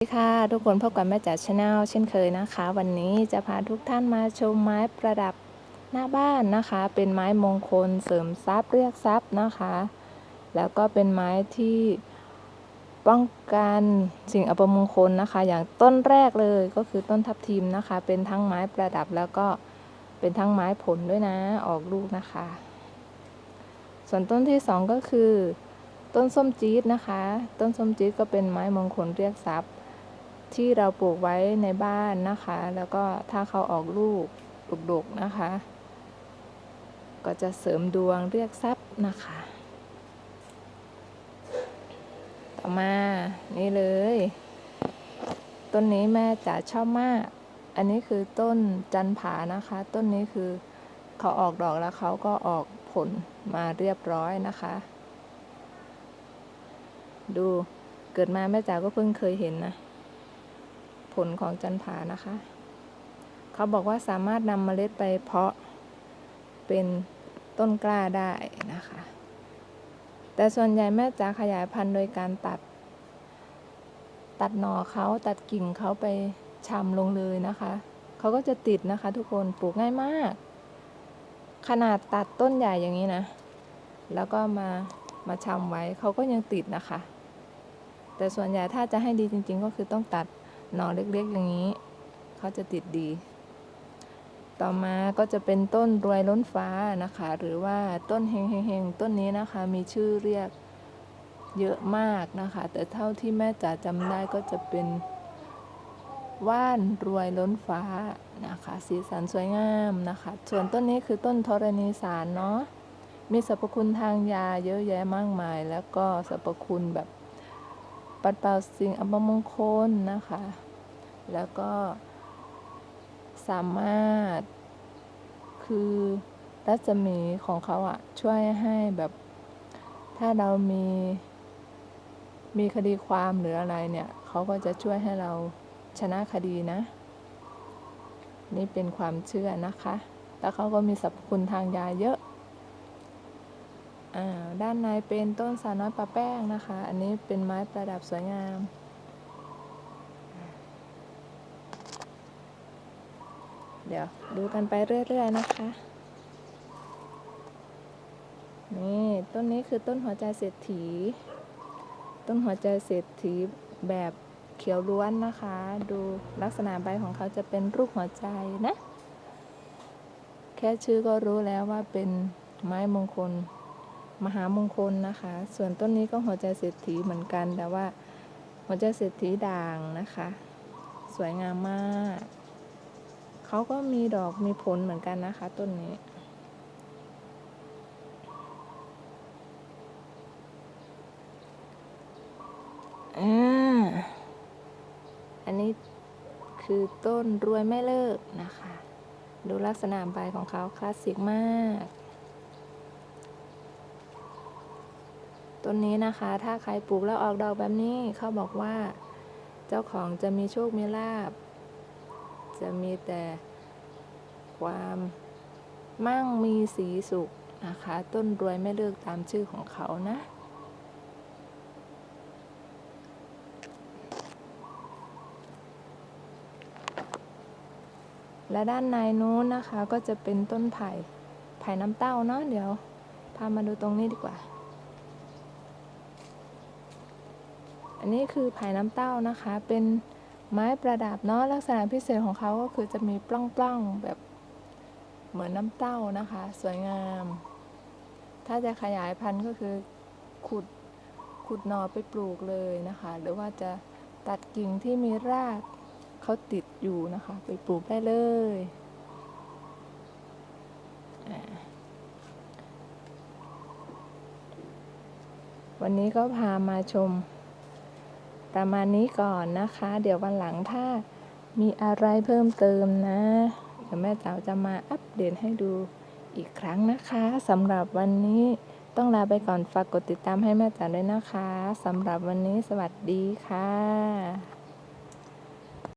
สวัสดีค่ะทุกคนพบกับแม่จ๋าชาแนลเช่นเคยนะคะ วันนี้จะพาทุกท่านมาชมไม้ประดับหน้าบ้านนะคะ เป็นไม้มงคลเสริมทรัพย์เรียกทรัพย์นะคะ แล้วก็เป็นไม้ที่ป้องกันสิ่งอัปมงคลนะคะ อย่างต้นแรกเลยก็คือต้นทับทิมนะคะ เป็นทั้งไม้ประดับแล้วก็เป็นทั้งไม้ผลด้วยนะออกลูกนะคะ ส่วนต้นที่สองก็คือ ต้นส้มจี๊ดนะคะ ต้นส้มจี๊ดก็เป็นไม้มงคลเรียกทรัพย์ ที่เราปลูกไว้ในบ้านนะคะ แล้วก็ถ้าเขาออกลูกดกๆนะคะ ก็จะเสริมดวงเรียกทรัพย์นะคะ ต่อมานี่เลย ต้นนี้แม่จ๋าชอบมาก อันนี้คือต้นจันผานะคะ ต้นนี้คือเขาออกดอกแล้วเขาก็ออกผลมาเรียบร้อยนะคะ ดูเกิดมาแม่จ๋าก็เพิ่งเคยเห็นนะ ลของจันผานะคะ เขาบอกว่าสามารถนำเมล็ดไปเพาะเป็นต้นกล้าได้นะคะ แต่ส่วนใหญ่แม่จ๋าขยายพันธุ์โดยการตัด ตัดหน่อเขาตัดกิ่งเขาไปชำลงเลยนะคะ เขาก็จะติดนะคะ ทุกคนปลูกง่ายมาก ขนาดตัดต้นใหญ่อย่างนี้นะ แล้วก็มามาชำไว้เขาก็ยังติดนะคะ แต่ส่วนใหญ่ถ้าจะให้ดีจริง ๆ ก็คือต้องตัด หน่อเล็กๆอย่างนี้ เขาจะติดดี ต่อมาก็จะเป็นต้นรวยล้นฟ้านะคะ หรือว่าต้นเฮงเฮงๆต้นนี้นะคะมีชื่อเรียกเยอะมากนะคะ แต่เท่าที่แม่จ๋าจำได้ก็จะเป็นว่านรวยล้นฟ้านะคะ สีสันสวยงามนะคะ ส่วนต้นนี้คือต้นธรณีสารเนาะมีสรรพคุณทางยาเยอะแยะมากมาย แล้วก็สรรพคุณแบบ ปัดเป่าสิ่งอัปมงคลนะคะ แล้วก็สามารถคือรัศมีของเขาอะช่วยให้แบบ ถ้าเรามีมีคดีความหรืออะไรเนี่ย เขาก็จะช่วยให้เราชนะคดีนะ นี่เป็นความเชื่อนะคะ แล้วเขาก็มีสรรพคุณทางยาเยอะ อ่า ด้านในเป็นต้นสาน้อยปลาแป้งนะคะ อันนี้เป็นไม้ประดับสวยงาม เดี๋ยวดูกันไปเรื่อยๆนะคะ นี่ต้นนี้คือต้นหัวใจเศรษฐี ต้นหัวใจเศรษฐีแบบเขียวล้วนนะคะ ดูลักษณะใบของเขาจะเป็นรูปหัวใจนะ แค่ชื่อก็รู้แล้วว่าเป็นไม้มงคล มหามงคลนะคะ ส่วนต้นนี้ก็หัวใจเศรษฐีเหมือนกัน แต่ว่าหัวใจเศรษฐีด่างนะคะ สวยงามมากเขาก็มีดอกมีผลเหมือนกันนะคะ ต้นนี้อ่าอันนี้คือต้นรวยไม่เลิกนะคะ ดูลักษณะใบของเขาคลาสสิกมาก ต้นนี้นะคะ ถ้าใครปลูกแล้วออกดอกแบบนี้เขาบอกว่า เจ้าของจะมีโชคมีลาบ จะมีแต่ความมั่งมีสีสุขนะคะ ต้นรวยไม่เลิกตามชื่อของเขานะและด้านในนู้นนะคะก็จะเป็นต้นไผ่ ไผ่น้ำเต้าเนาะเดี๋ยว พามาดูตรงนี้ดีกว่า อันนี้คือไผ่น้ำเต้านะคะ เป็นไม้ประดับเนาะลักษณะพิเศษของเขาก็คือจะมีปล้องๆแบบเหมือนน้ำเต้านะคะ สวยงาม ถ้าจะขยายพันธุ์ก็คือขุดขุดหนอไปปลูกเลยนะคะ หรือว่าจะตัดกิ่งที่มีรากเขาติดอยู่นะคะ ไปปลูกได้เลย วันนี้ก็พามาชม ประมาณนี้ก่อนนะคะ เดี๋ยววันหลังถ้ามีอะไรเพิ่มเติมนะเดี๋ยวแม่เจ๋าจะมาอัปเดตให้ดูอีกครั้งนะคะสำหรับวันนี้ต้องลาไปก่อนฝากกดติดตามให้แม่จ๋าด้วยนะคะสำหรับวันนี้สวัสดีค่ะ